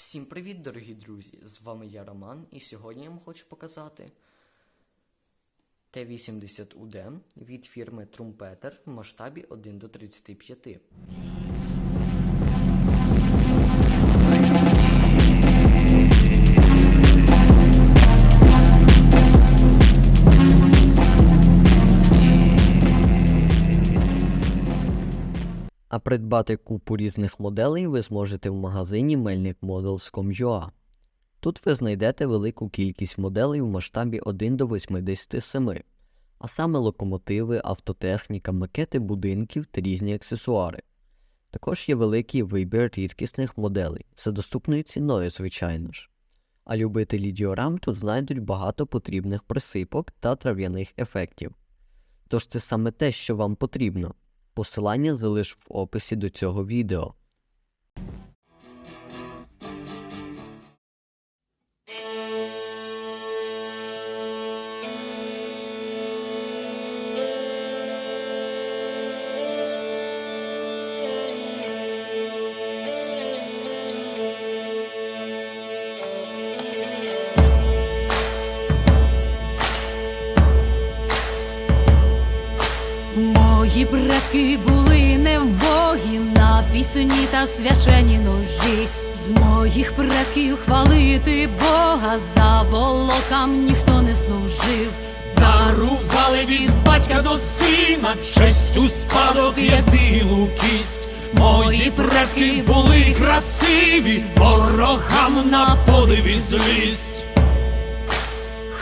Всім привіт, дорогі друзі! З вами я Роман, і сьогодні я вам хочу показати Т-80 УД від фірми Трумпетер в масштабі 1 до 35. А придбати купу різних моделей ви зможете в магазині melnikmodels.com.ua. Тут ви знайдете велику кількість моделей в масштабі 1 до 87, а саме локомотиви, автотехніка, макети будинків та різні аксесуари. Також є великий вибір рідкісних моделей за доступною ціною, звичайно ж. А любителі діорам тут знайдуть багато потрібних присипок та трав'яних ефектів. Тож це саме те, що вам потрібно. Посилання залиш в описі до цього відео. Мої предки були невбогі на пісні та свячені ножі. З моїх предків хвалити Бога за волокам ніхто не служив. Дарували від батька до сина честь у спадок, як білу кість. Мої предки були красиві, ворогам на подиві злість.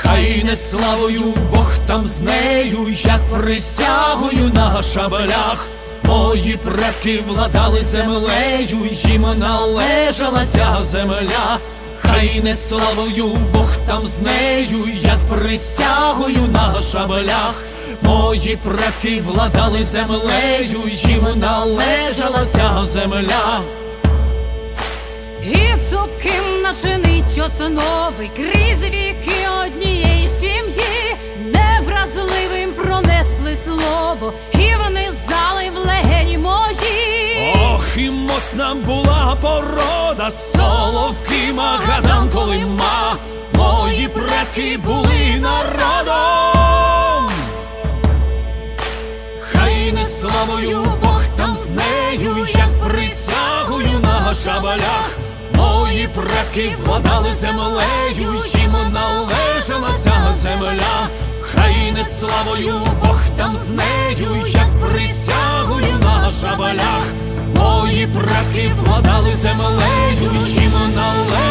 Хай не славою Бог там з нею, як присягою на шабелях. Мої предки владали землею, їм належала ця земля. Хай не славою Бог там з нею, як присягою на шабелях. Мої предки владали землею, їм належала ця земля. І цупким начинить чосновий крізь віки однієї сім'ї, невразливим пронесли слово, і вони зали в легені мої. Ох, і моцна була порода, соловки Магадан Колима. Мої предки були народом. Хай не славою Бог там з нею, як присягою на шабалях. Мої предки владали землею, їм належала ця земля. Хай не славою Бог там з нею, як присягою на шабалях. Мої предки владали землею, їм належала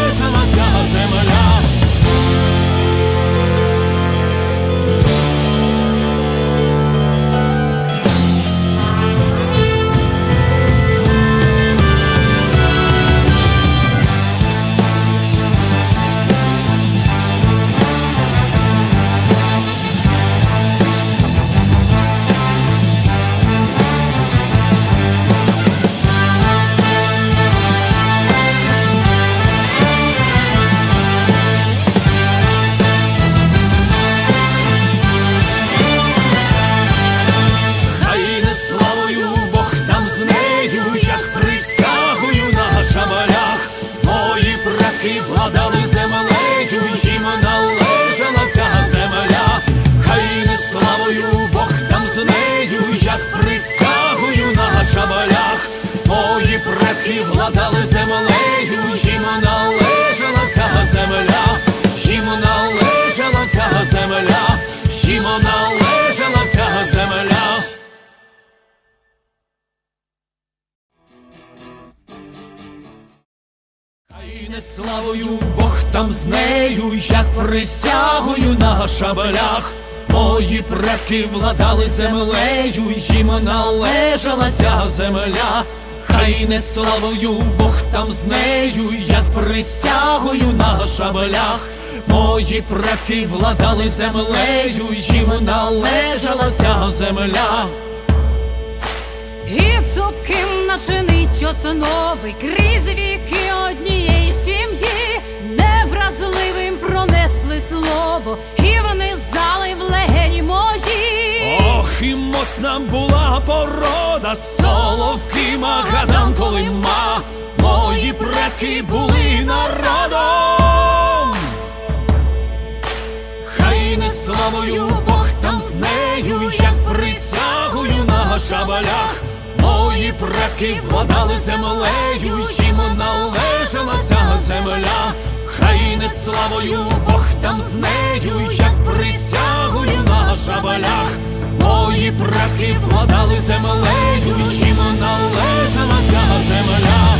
присягою на шабалях. Мої предки владали землею, їм належала ця земля, їм належала ця земля, їм належала ця земля. Хай не славою Бог там з нею, як присягою на шабелях. Мої предки владали землею, їм належала ця земля. Хай не славою Бог там з нею, як присягою на шабелях. Мої предки владали землею, їм належала ця земля. І цупким начинить чосновий крізь віки та соловки Магадан коли ма, мої предки були народом, хай не славою Бог там з нею, як присягую на гашабалях. Мої предки владали землею, їм належалася земля, хай не славою Бог там з нею, як присягую на шабалях. Мої предки владали землею, їм належала ця земля.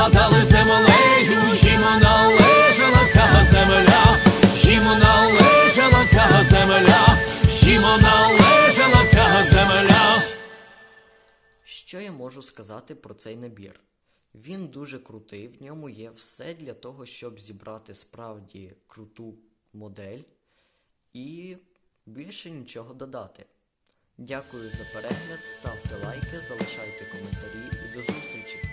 Владали землею, їм належала ця земля, їм належала ця земля, їм належала ця земля. Що я можу сказати про цей набір? Він дуже крутий, в ньому є все для того, щоб зібрати справді круту модель і більше нічого додати. Дякую за перегляд, ставте лайки, залишайте коментарі і до зустрічі!